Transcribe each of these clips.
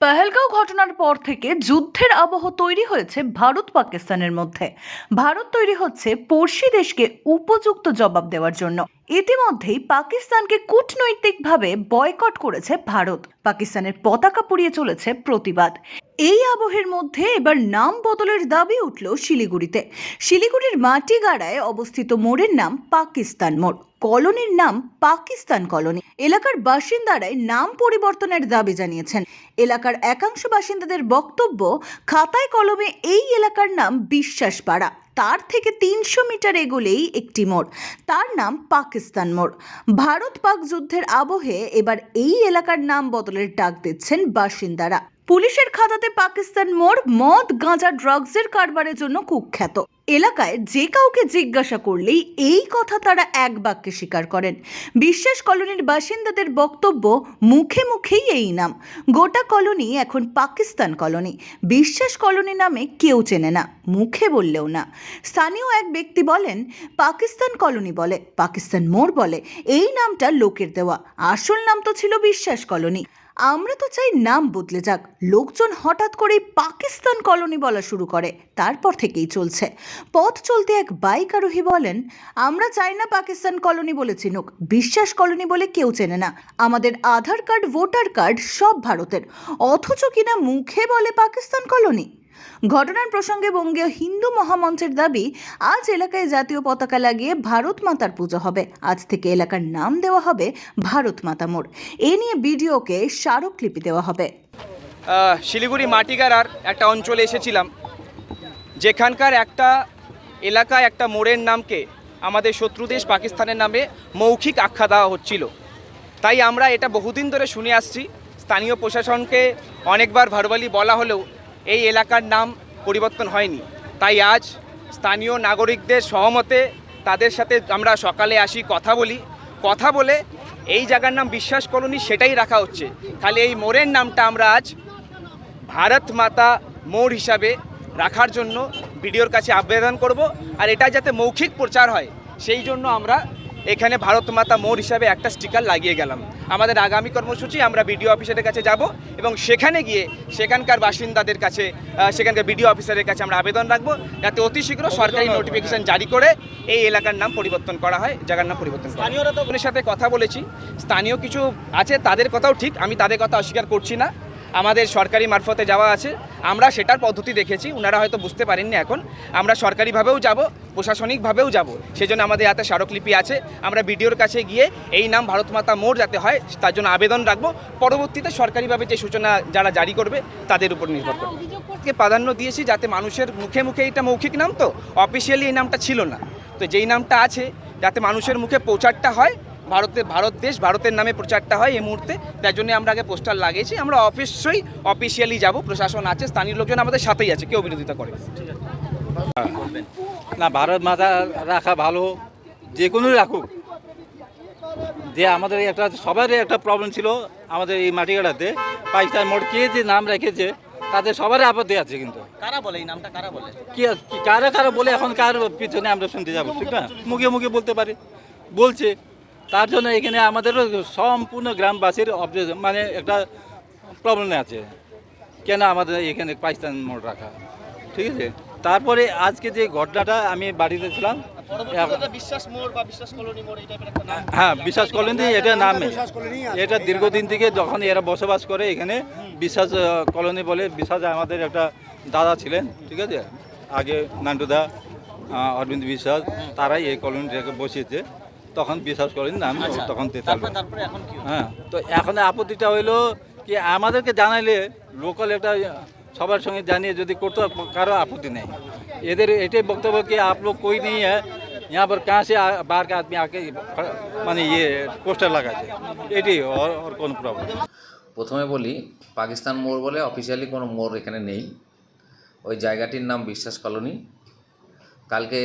পহেলগাঁও ঘটনার পর থেকে যুদ্ধের আবহ তৈরি হয়েছে ভারত পাকিস্তানের মধ্যে। ভারত তৈরি হচ্ছে পড়শি দেশকে উপযুক্ত জবাব দেওয়ার জন্য। ইতিমধ্যেই পাকিস্তানকে কূটনৈতিকভাবে বয়কট করেছে ভারত। পাকিস্তানের পতাকা পুড়িয়ে চলেছে প্রতিবাদ। এই আবহের মধ্যে এবার নাম বদলের দাবি উঠল শিলিগুড়িতে। শিলিগুড়ির মাটিগাড়ায় অবস্থিত মোড়ের নাম পাকিস্তান মোড়। কলোনির নাম পাকিস্তান কলোনি। এলাকার বাসিন্দারাই নাম পরিবর্তনের দাবি জানিয়েছেন। এলাকার একাংশ বাসিন্দাদের বক্তব্য, খাতায় কলমে এই এলাকার নাম বিশ্বাসপাড়া। তার থেকে তিনশো মিটার এগোলেই একটি মোড়। তার নাম পাকিস্তান মোড়। ভারত পাক যুদ্ধের আবহে এবার এই এলাকার নাম বদলের ডাক দিচ্ছেন বাসিন্দারা। পুলিশের খাতাতে পাকিস্তান মোড় মদ, গাঁজা, ড্রাগসের কারবারের জন্য কুখ্যাত। এলাকায় যে কাউকে জিজ্ঞাসা করলেই এই কথা তারা এক বাক্যে স্বীকার করেন। বিশ্বাস কলোনির বাসিন্দাদের বক্তব্য মুখে মুখেই এই নাম। গোটা কলোনি এখন পাকিস্তান কলোনি। বিশ্বাস কলোনি নামে কেউ চেনে না, মুখে বললেও না। স্থানীয় এক ব্যক্তি বলেন, পাকিস্তান কলোনি বলে, পাকিস্তান মোড় বলে, এই নামটা লোকের দেওয়া। আসল নাম তো ছিল বিশ্বাস কলোনি। আমরা তো চাই নাম বদলে যাক। লোকজন হঠাৎ করেই পাকিস্তান কলোনি বলা শুরু করে। তারপর থেকেই চলছে। পথ চলতে এক বাইক আরোহী বলেন, আমরা চাই না পাকিস্তান কলোনি বলে চিনুক। বিশ্বাস কলোনি বলে কেউ চেনে না। আমাদের আধার কার্ড, ভোটার কার্ড সব ভারতের। অথচ কিনা মুখে বলে পাকিস্তান কলোনি? ঘটনার প্রসঙ্গে বঙ্গীয় হিন্দু মহামঞ্চের দাবি, আজ এলাকায় জাতীয় পতাকা লাগিয়ে ভারত মাতার পুজো হবে। আজ থেকে এলাকার নাম দেওয়া হবে ভারত মাতা মোড়। এ নিয়ে ভিডিওকে স্মারকলিপি দেওয়া হবে। শিলিগুড়ি মাটিগাড়ার একটা অঞ্চলে এসেছিলাম, যেখানকার একটা এলাকায় একটা মোড়ের নামকে আমাদের শত্রু দেশ পাকিস্তানের নামে মৌখিক আখ্যা দেওয়া হচ্ছিল। তাই আমরা এটা বহুদিন ধরে শুনে আসছি। স্থানীয় প্রশাসনকে অনেকবার ভারবালি বলা হলেও এই এলাকার নাম পরিবর্তন হয়নি। তাই আজ স্থানীয় নাগরিকদের সহমতে তাদের সাথে আমরা সকালে আসি, কথা বলি। কথা বলে এই জায়গার নাম বিশ্বাস কলোনি সেটাই রাখা হচ্ছে। খালি এই মোড়ের নামটা আমরা আজ ভারত মাতা মোড় হিসাবে রাখার জন্য ভিডিওর কাছে আবেদন করব। আর এটা যাতে মৌখিক প্রচার হয়, সেই জন্য আমরা এখানে ভারত মাতা মোড় হিসাবে একটা স্টিকার লাগিয়ে গেলাম। আমাদের আগামী কর্মসূচি আমরা বিডিও অফিসারের কাছে যাব এবং সেখানে গিয়ে সেখানকার বাসিন্দাদের কাছে সেখানকার বিডিও অফিসারের কাছে আমরা আবেদন রাখব যাতে অতি শীঘ্র সরকারি নোটিফিকেশন জারি করে এই এলাকার নাম পরিবর্তন করা হয় জায়গার নাম পরিবর্তন করা। স্থানীয়রা তো ওদের সাথে কথা বলেছি। স্থানীয় কিছু আছে তাদের কথাও ঠিক আমি তাদের কথা অস্বীকার করছি না। আমাদের সরকারি মারফতে যাওয়া আছে। আমরা সেটার পদ্ধতি দেখেছি ওনারা হয়তো বুঝতে পারেননি এখন। আমরা সরকারিভাবেও যাব, প্রশাসনিকভাবেও যাব। সেজন্য আমাদের হাতে স্মারকলিপি আছে। আমরা বিডিওর কাছে গিয়ে এই নাম ভারত মাতা মোড় যাতে হয়, তার জন্য আবেদন রাখব। পরবর্তীতে সরকারিভাবে যে সূচনা যারা জারি করবে, তাদের উপর নির্ভর করবে। প্রাধান্য দিয়েছি যাতে মানুষের মুখে মুখে এটা মৌখিক নাম তো? অফিসিয়ালি এই নামটা ছিল না। তো যেই নামটা আছে, যাতে মানুষের মুখে প্রচারটা হয় ভারতে ভারত দেশ ভারতের নামে প্রচারটা হয় এই মুহূর্তে। তার জন্য আমরা আগে পোস্টার লাগিয়েছি। আমরা অবশ্যই অফিসিয়ালি যাব। প্রশাসন আছে স্থানীয় লোকজন আমাদের সাথেই আছে কেউ বিরোধিতা করে না। ভারত মাতা রাখা ভালো। যে কোনো রাখুক। যে আমাদের একটা সবারই একটা প্রবলেম ছিল আমাদের এই মাটিগাড়াতে পাকিস্তান মোড় কে যে নাম রেখেছে তাদের সবারই আপত্তি আছে কিন্তু। কারা বলে এই নামটা? কারা বলে? কি কি- কারা কারা বলে এখন কার পিছনে আমরা শুনতে যাব ঠিক না? মুখে মুখে বলতে পারি। বলছে তার জন্য এখানে আমাদেরও সম্পূর্ণ গ্রামবাসীর মানে একটা প্রবলেম আছে। কেন আমাদের এখানে পাকিস্তান মোড় রাখা? ঠিক আছে? তারপরে আজকে যে ঘটনাটা আমি বাড়িতে ছিলাম বিশ্বাস মোড় বা বিশ্বাস কলোনি মোড় এই টাইপের একটা নাম হ্যাঁ বিশ্বাস কলোনি এটা নামে। এটা দীর্ঘদিন থেকে যখন এরা বসবাস করে এখানে বিশ্বাস কলোনি বলে বিশ্বাস আমাদের একটা দাদা ছিলেন ঠিক আছে? আগে নান্টুদা অরবিন্দ বিশ্বাস তারাই এই কলোনিটাকে বসিয়েছে। তখন বিশ্বাস করেনি আমি তখন তেতাল হ্যাঁ তো এখন আপত্তিটা হইল কি আমাদেরকে জানাইলে লোকাল একটা সবার সঙ্গে জানিয়ে যদি করতো কারও আপত্তি নেই। এদের এটাই বক্তব্য কি আপলো কই নেই হ্যাঁ? यहाँ पर বারকে আদমি আগে মানে ইয়ে পোস্টার লাগাচ্ছে এটি ওর ওর কোনো প্রবলেম প্রথমে বলি পাকিস্তান মোড় বলে অফিসিয়ালি কোনো মোড় এখানে নেই। ওই জায়গাটির নাম বিশ্বাস কলোনি। কালকে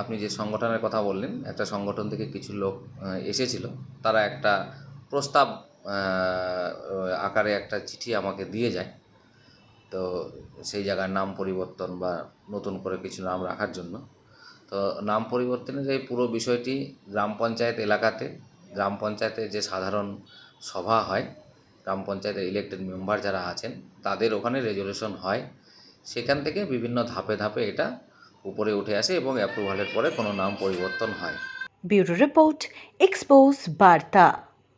আপনি যে সংগঠনের কথা বললেন, একটা সংগঠন থেকে কিছু লোক এসেছিল। তারা একটা প্রস্তাব আকারে একটা চিঠি আমাকে দিয়ে যায়। তো সেই জায়গার নাম পরিবর্তন বা নতুন করে কিছু নাম রাখার জন্য। তো নাম পরিবর্তনের এই পুরো বিষয়টি গ্রাম পঞ্চায়েত এলাকাতে, গ্রাম পঞ্চায়েতে যে সাধারণ সভা হয়, গ্রাম পঞ্চায়েতের ইলেক্টেড মেম্বার যারা আছেন, তাদের ওখানে রেজলিউশন হয়। সেখান থেকে বিভিন্ন ধাপে ধাপে এটা উপরে উঠে আসে এবং অ্যাপ্রুভালের পরে কোনো নাম পরিবর্তন হয়। ব্যুরো রিপোর্ট এক্সপোজ বার্তা।